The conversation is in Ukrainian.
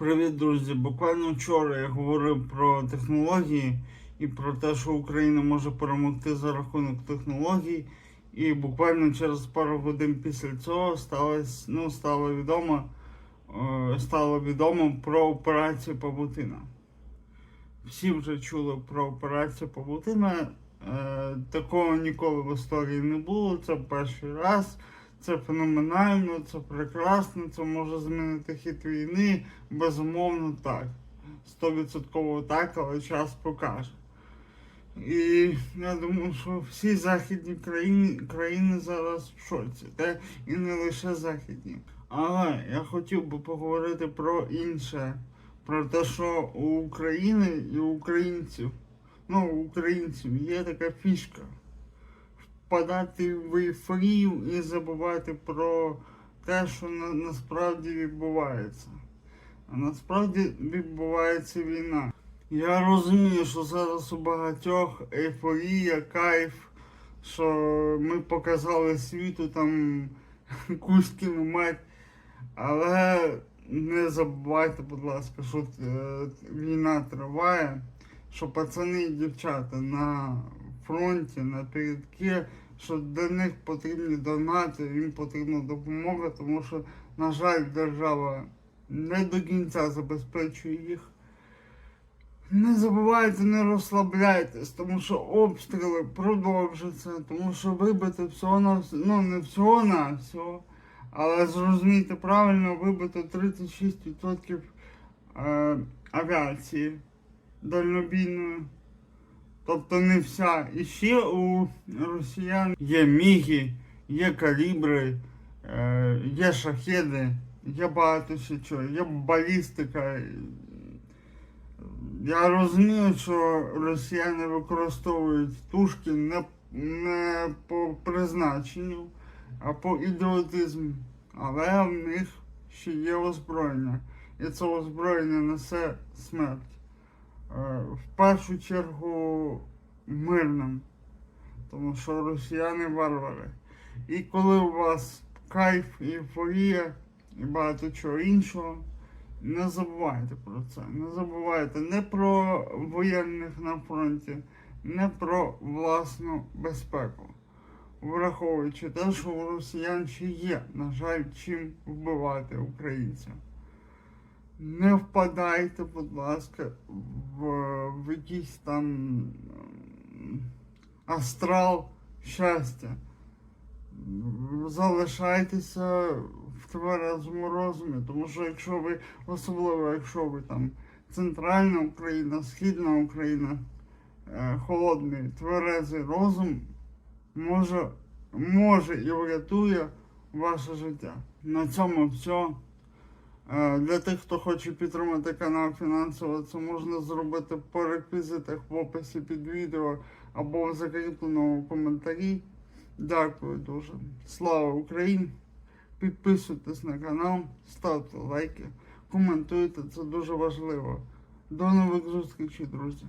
Привіт, друзі! Буквально вчора я говорив про технології і про те, що Україна може перемогти за рахунок технологій. І буквально через пару годин після цього сталося, ну, стало відомо, е, стало відомо про операцію Павутина. Всі вже чули про операцію Павутина. Е, такого ніколи в історії не було. Це перший раз. Це феноменально, це прекрасно, це може змінити хід війни. Безумовно, так. Стовідсотково так, але час покаже. І я думаю, що всі західні країни, країни зараз в шоці, та і не лише західні. Але я хотів би поговорити про інше, про те, що у України і українців, ну, українців є така фішка впадати в ейфорію і забувати про те, що на, насправді відбувається. А насправді відбувається війна. Я розумію, що зараз у багатьох ейфорія, кайф, що ми показали світу там Кузькіну мать. Але не забувайте, будь ласка, що е, війна триває, що пацани і дівчата на фронті, на передки, що для них потрібні донати, їм потрібна допомога, тому що, на жаль, держава не до кінця забезпечує їх. Не забувайте, не розслабляйтесь, тому що обстріли продовжаться, тому що вибити всього на вс- ну не всього на всього, але зрозумійте правильно, вибито 36% е, авіації дальнобійної. Тобто не вся. І ще у росіян є міги, є калібри, е, є шахеди, є багато ще чого, є балістика. Я розумію, що росіяни використовують тушки не, не по призначенню, а по ідіотизму. Але в них ще є озброєння. І це озброєння несе смерть. Е, В першу чергу мирним, тому що росіяни варвари. І коли у вас кайф, ейфорія і багато чого іншого, не забувайте про це. Не забувайте не про воєнних на фронті, не про власну безпеку. Враховуючи те, що у росіян ще є, на жаль, чим вбивати українців. Не впадайте, будь ласка, в, в якийсь там астрал щастя. Залишайтеся в тверезому розумі, тому що якщо ви, особливо якщо ви там центральна Україна, Східна Україна, е, холодний, тверезий розум може, може і врятує ваше життя. На цьому все. Е, Для тих, хто хоче підтримати канал фінансово, це можна зробити по реквізитах в описі під відео або в закріпленому коментарі. Дякую дуже. Слава Україні! Підписуйтесь на канал, ставте лайки, коментуйте, це дуже важливо. До нових зустрічей, друзі!